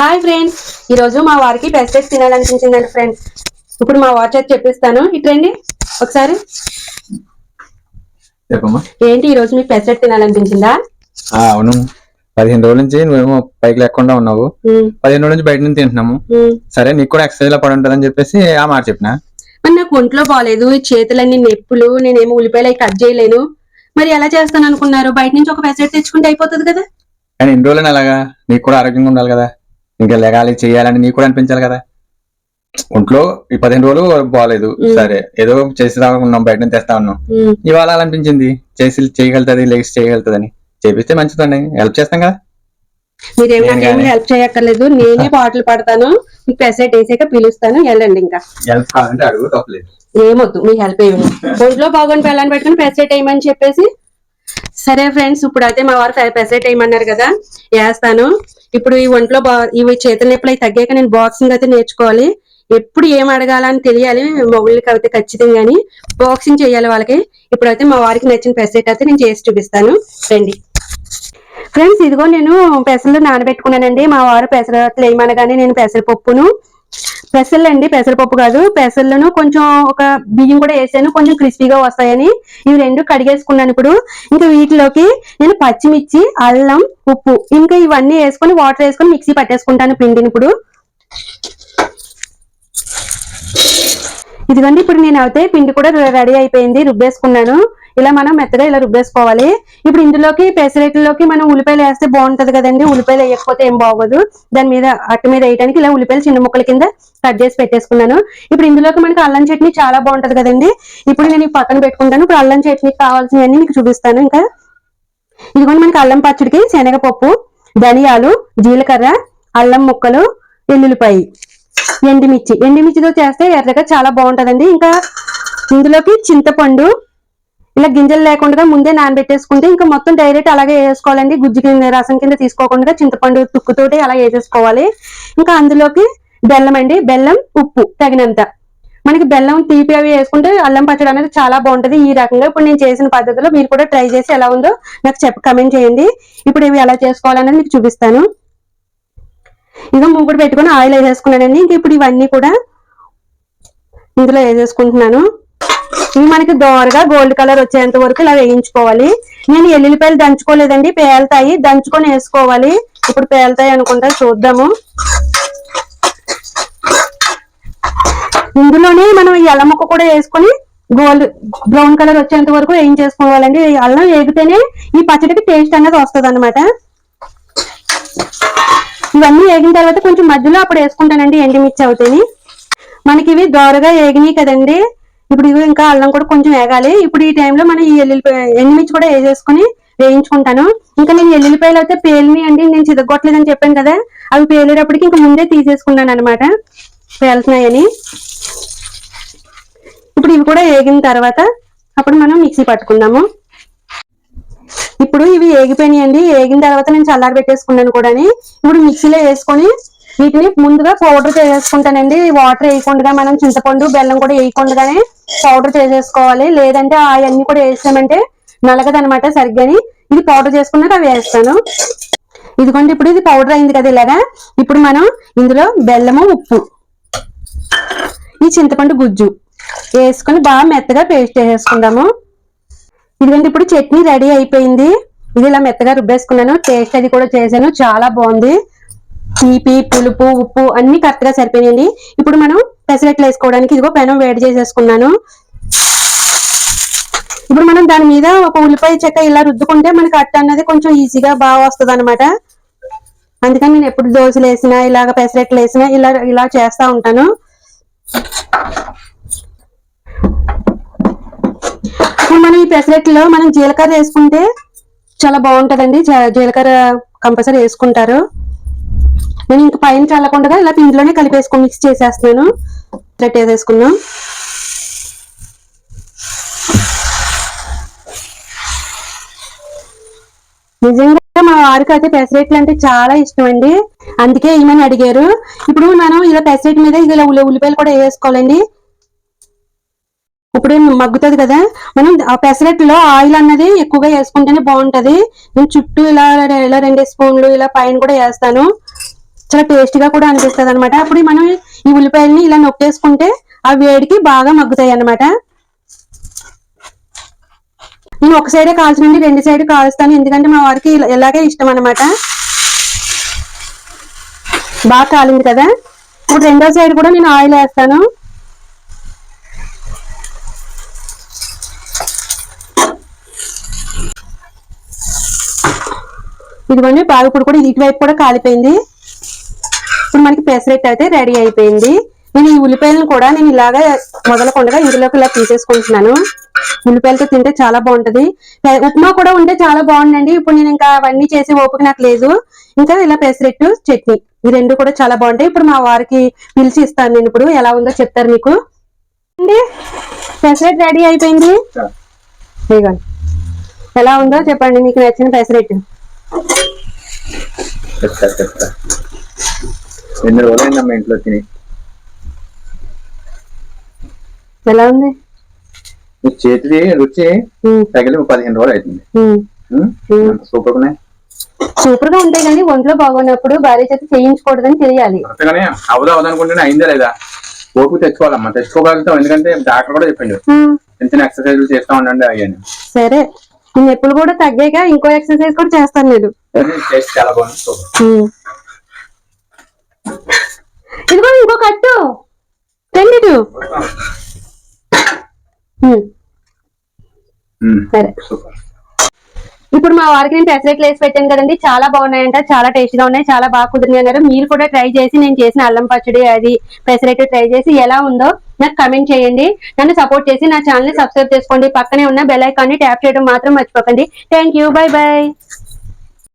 Hi friends ఈ రోజు మా వారికి పెసరెట్ తినాలనిపించిందండి ఫ్రెండ్స్ ఇప్పుడు మా వాచ్ చెప్పిస్తాను. ఇట్రండి ఒకసారి. ఏంటి ఈ రోజు మీకు పెసరెట్ తినాలనిపించిందా? అవును. పదిహేను రోజుల నుంచి నువ్వేమో పైకి లేకుండా ఉన్నావు. పదిహేను రోజుల నుంచి బయట నుంచి తింటున్నాము. సరే నీకు కూడా ఎక్సర్సైజ్ లా పడి ఉంటుందని చెప్పేసి ఆ మాట చెప్పిన? మరి నాకు ఒంట్లో బాగాలేదు ఈ చేతులన్నీ నొప్పులు నేనేమో ఉల్లిపాయలు కట్ చేయలేను. మరి ఎలా చేస్తాను అనుకున్నారు బయట నుంచి ఒక పెసరెట్ తెచ్చుకుంటే అయిపోతుంది కదా. కానీ ఇన్ని రోజులు అలాగా? నీకు కూడా ఆరోగ్యంగా ఉండాలి కదా. ఇంకా లెగాలి చేయాలని నీకు కూడా అనిపించాలి కదా? ఒంట్లో ఈ పదిహేను రోజులు బాగాలేదు. సరే ఏదో చేసి ఉన్నాం బయట నుంచి తెస్తా ఉన్నాం ఇవాళ అలా అనిపించింది? చేసి చేయగలుగుతుంది లెగ్స్ చేయగలుగుతుందని. చేపిస్తే మంచిదండి. హెల్ప్ చేస్తాం కదా? మీరేం నేను నాకేం గానీ- హెల్ప్ చేయక్కర్లేదు. నేనే బాటిల్ పడతాను. మీకు పెసరెట్ వేసాక పిలుస్తాను. వెళ్ళండి ఇంకా. హెల్ప్ కావాలంటే అడుగు తప్పలేదు ఏమొద్దు మీ హెల్ప్ ఏమి ఒంట్లో బాగుని పెళ్ళని పెట్టుకుని పెసరెట్ వేయమని చెప్పేసి సరే ఫ్రెండ్స్ ఇప్పుడు అయితే మా వారు పెసరెట్ వేయమన్నారు కదా వేస్తాను. ఇప్పుడు ఈ ఒంట్లో బా ఇవి చేతుల నొప్పులు అవి తగ్గాక నేను బాక్సింగ్ అయితే నేర్చుకోవాలి. ఎప్పుడు ఏం అడగాలని తెలియాలి మొగుళ్ళకి అయితే ఖచ్చితంగా బాక్సింగ్ చేయాలి వాళ్ళకి. ఇప్పుడైతే మా వారికి నచ్చిన పెసరెట్ అయితే నేను చేసి చూపిస్తాను. రండి. ఫ్రెండ్స్ ఇదిగో నేను పెసలు నానబెట్టుకున్నానండి. మా వారు పెసరట్లు వేయమనగానే నేను పెసరపప్పును పెసలు అండి పెసరపప్పు కాదు. పెసలను కొంచెం ఒక బియ్యం కూడా వేసాను కొంచెం క్రిస్పీగా వస్తాయని. ఇవి రెండు కడిగేసుకున్నాను ఇప్పుడు. ఇంకా వీటిలోకి నేను పచ్చిమిర్చి అల్లం ఉప్పు ఇంకా ఇవన్నీ వేసుకొని వాటర్ వేసుకొని మిక్సీ పట్టేసుకుంటాను పిండిని ఇప్పుడు. ఇదిగోండి ఇప్పుడు నేను అయితే పిండి కూడా రెడీ అయిపోయింది రుబ్బేసుకున్నాను. ఇలా మనం మెత్తగా ఇలా రుబ్బేసుకోవాలి. ఇప్పుడు ఇందులోకి పెసరెట్లలోకి మనం ఉల్లిపాయలు వేస్తే బాగుంటది కదండి. ఉల్లిపాయలు వేయకపోతే ఏం బాగోదు. దాని మీద అట్ట మీద వేయడానికి ఇలా ఉల్లిపాయలు చిన్న ముక్కల కింద కట్ చేసి పెట్టేసుకున్నాను. ఇప్పుడు ఇందులోకి మనకి అల్లం చట్నీ చాలా బాగుంటది కదండి. ఇప్పుడు నేను పక్కన పెట్టుకుంటాను. ఇప్పుడు అల్లం చట్నీకి కావాల్సినవన్నీ మీకు చూపిస్తాను ఇంకా. ఇదిగోండి మనకి అల్లం పచ్చడికి శనగపప్పు ధనియాలు జీలకర్ర అల్లం ముక్కలు ఎల్లుల్లిపాయి ఎండుమిర్చి. ఎండుమిర్చితో చేస్తే ఎర్రగా చాలా బాగుంటదండి. ఇంకా ఇందులోకి చింతపండు ఇలా గింజలు లేకుండా ముందే నానబెట్టేసుకుంటే ఇంకా మొత్తం డైరెక్ట్ అలాగే వేసుకోవాలండి. గుజ్జు కింద రసం కింద తీసుకోకుండా చింతపండు తుక్కుతోటి అలా వేసేసుకోవాలి. ఇంకా అందులోకి బెల్లం అండి. బెల్లం ఉప్పు తగినంత. మనకి బెల్లం తీపి అవి వేసుకుంటే అల్లం పచ్చడి అనేది చాలా బాగుంటది. ఈ రకంగా ఇప్పుడు నేను చేసిన పద్ధతిలో మీరు కూడా ట్రై చేసి ఎలా ఉందో నాకు చెప్ప కమెంట్ చేయండి. ఇప్పుడు ఇవి ఎలా చేసుకోవాలనేది మీకు చూపిస్తాను. ఇంకా మూగుడు పెట్టుకొని ఆయిల్ వేసేసుకున్నానండి. ఇంక ఇప్పుడు ఇవన్నీ కూడా ఇందులో వేసేసుకుంటున్నాను. ఇవి మనకి దోరగా గోల్డ్ కలర్ వచ్చేంత వరకు ఇలా వేయించుకోవాలి. నేను ఎల్లుల్లిపాయలు దంచుకోలేదండి పేలుతాయి. దంచుకొని వేసుకోవాలి. ఇప్పుడు పేలుతాయి అనుకుంటా చూద్దాము. ఇందులోనే మనం ఈ అల్లం ముక్క కూడా వేసుకొని గోల్డ్ బ్రౌన్ కలర్ వచ్చేంత వరకు వేయించేసుకోవాలండి. అల్లం వేగితేనే ఈ పచ్చడికి టేస్ట్ అనేది వస్తుంది అనమాట ఇవన్నీ వేగిన తర్వాత కొంచెం మధ్యలో అప్పుడు వేసుకుంటానండి ఎండిమిర్చి అవుతాయి. మనకి ఇవి దోరగా వేగినాయి కదండి. ఇప్పుడు ఇవి ఇంకా అల్లం కూడా కొంచెం వేగాలి. ఇప్పుడు ఈ టైంలో మనం ఈ ఎల్లుల్లిపాయ ఎండుమిర్చి కూడా వేసేసుకొని వేయించుకుంటాను. ఇంకా నేను ఎల్లుల్లిపాయలు అయితే పేలిని అండి నేను చిదగొట్టలేదని చెప్పాను కదా అవి పేలేటప్పటికి ఇంకా ముందే తీసేసుకున్నాను అనమాట పేలుతున్నాయని. ఇప్పుడు ఇవి కూడా వేగిన తర్వాత అప్పుడు మనం మిక్సీ పట్టుకుందాము. ఇప్పుడు ఇవి వేగిపోయినాయండి. వేగిన తర్వాత నేను చల్లారి పెట్టేసుకున్నాను కూడా ఇప్పుడు మిక్సీలో వేసుకొని వీటిని ముందుగా పౌడర్ చేసేసుకుంటానండి. వాటర్ వేయకుండా మనం చింతపండు బెల్లం కూడా వేయకుండానే పౌడర్ చేసేసుకోవాలి. లేదంటే అవన్నీ కూడా వేసామంటే నలగదనమాట సరిగ్గాని. ఇది పౌడర్ చేసుకున్నాక అవి వేస్తాను. ఇదిగోండి ఇప్పుడు ఇది పౌడర్ అయింది కదా ఇలాగా. ఇప్పుడు మనం ఇందులో బెల్లము ఉప్పు ఈ చింతపండు గుజ్జు వేసుకొని బాగా మెత్తగా పేస్ట్ వేసేసుకుందాము ఇదిగోండి ఇప్పుడు చట్నీ రెడీ అయిపోయింది. ఇది ఇలా మెత్తగా రుబ్బేసుకున్నాను. టేస్ట్ అది కూడా చేశాను. చాలా బాగుంది. తీపి పులుపు ఉప్పు అన్ని కరెక్ట్గా సరిపోయినాయండి. ఇప్పుడు మనం పెసరెట్లు వేసుకోవడానికి ఇదిగో పెనం వేడి చేసేసుకున్నాను. ఇప్పుడు మనం దాని మీద ఒక ఉల్లిపాయ చెక్క ఇలా రుద్దుకుంటే మనకి అట్ట అన్నది కొంచెం ఈజీగా బాగా వస్తుంది అనమాట అందుకని నేను ఎప్పుడు దోశలు వేసినా ఇలాగ పెసరట్లు వేసినా ఇలా ఇలా చేస్తా ఉంటాను. ఇప్పుడు మనం ఈ పెసరెట్లో మనం జీలకర్ర వేసుకుంటే చాలా బాగుంటదండి. జ- జీలకర్ర కంపల్సరీ వేసుకుంటారు. నేను ఇంక పైన చల్లకుండా ఇలా పిండిలోనే కలిపేసుకుని మిక్స్ చేసేస్తున్నాను. పెసరట్ వేసేసుకున్నాం నిజంగా మా వారికి అయితే పెసరెట్లు అంటే చాలా ఇష్టం అండి అందుకే ఏమని అడిగారు. ఇప్పుడు మనం ఇలా పెసరెట్ మీద ఇలా ఉల్లి ఉల్లిపాయలు కూడా వేసుకోవాలండి. ఇప్పుడు మగ్గుతుంది కదా. మనం ఆ పెసరెట్లో ఆయిల్ అన్నది ఎక్కువగా వేసుకుంటేనే బాగుంటది. నేను చుట్టూ ఇలా ఇలా రెండు స్పూన్లు ఇలా పైన కూడా వేస్తాను. చాలా టేస్ట్గా కూడా అనిపిస్తుంది అనమాట అప్పుడు మనం ఈ ఉల్లిపాయల్ని ఇలా నొక్కేసుకుంటే ఆ వేడికి బాగా మగ్గుతాయి అన్నమాట నేను ఒక సైడే కాల్చనండి రెండు సైడ్ కాలుస్తాను. ఎందుకంటే మా వారికి ఇలా- ఇలాగే ఇష్టం అనమాట బాగా కాలింది కదా. ఇప్పుడు రెండో సైడ్ కూడా నేను ఆయిల్ వేస్తాను. ఇదిగోండి బాగా ఇప్పుడు కూడా ఇటువైపు కూడా కాలిపోయింది. ఇప్పుడు మనకి పెసరెట్ అయితే రెడీ అయిపోయింది. నేను ఈ ఉల్లిపాయలను కూడా నేను ఇలాగా మొదలకుండా ఇందులోకి ఇలా తీసేసుకుంటున్నాను. ఉల్లిపాయలతో తింటే చాలా బాగుంటది. ఉప్మా కూడా ఉంటే చాలా బాగుండండి. ఇప్పుడు నేను ఇంకా అవన్నీ చేసే ఓపిక నాకు లేదు. ఇంకా ఇలా పెసరెట్టు చట్నీ ఈ రెండు కూడా చాలా బాగుంటాయి. ఇప్పుడు మా వారికి పిలిచి ఇస్తాను నేను ఇప్పుడు. ఎలా ఉందో చెప్తారు మీకు. అండి పెసరెట్ రెడీ అయిపోయింది. ఎలా ఉందో చెప్పండి. మీకు నచ్చిన పెసరెట్. ఎన్ని రోజులైందమ్మా ఇంట్లో తిని? ఎలా ఉంది? నీ చేతిది రుచి తగిలి పదిహేను రోజులు అవుతుంది. సూపర్ ఉన్నాయి. సూపర్గా ఉంటాయి కానీ ఒంట్లో బాగున్నప్పుడు భార్య చేత చేయించకూడదని తెలియాలి. అంతగానే అవదా అవదనుకుంటేనే అయిందా లేదా? ఓపిక తెచ్చుకోవాలమ్మా. తెచ్చుకోగలుగుతాం. ఎందుకంటే డాక్టర్ కూడా చెప్పిండు. చిన్న చిన్న ఎక్సర్సైజ్లు చేస్తా ఉండండి అయ్యాను సరే. నేను ఎప్పుడు కూడా తగ్గాక ఇంకో ఎక్సర్సైజ్ కూడా చేస్తాను నేను. టేస్ట్ చాలా బాగుంది. ఇదిగో ఇంకో కట్టు. రండి ఇటు. ఉమ్, సరే. ఇప్పుడు మా వారికి నేను పెసరెట్లు వేసి పెట్టాను కదండి. చాలా బాగున్నాయంట చాలా టేస్టీగా ఉన్నాయి చాలా బాగా కుదిరినాయి అన్నారు. మీరు కూడా ట్రై చేసి నేను చేసిన అల్లం పచ్చడి అది పెసరెట్ ట్రై చేసి ఎలా ఉందో నాకు కమెంట్ చేయండి. నన్ను సపోర్ట్ చేసి నా ఛానల్ని సబ్స్క్రైబ్ చేసుకోండి. పక్కనే ఉన్న బెల్ ఐకాన్ని ట్యాప్ చేయడం మాత్రం మర్చిపోకండి. Thank you by by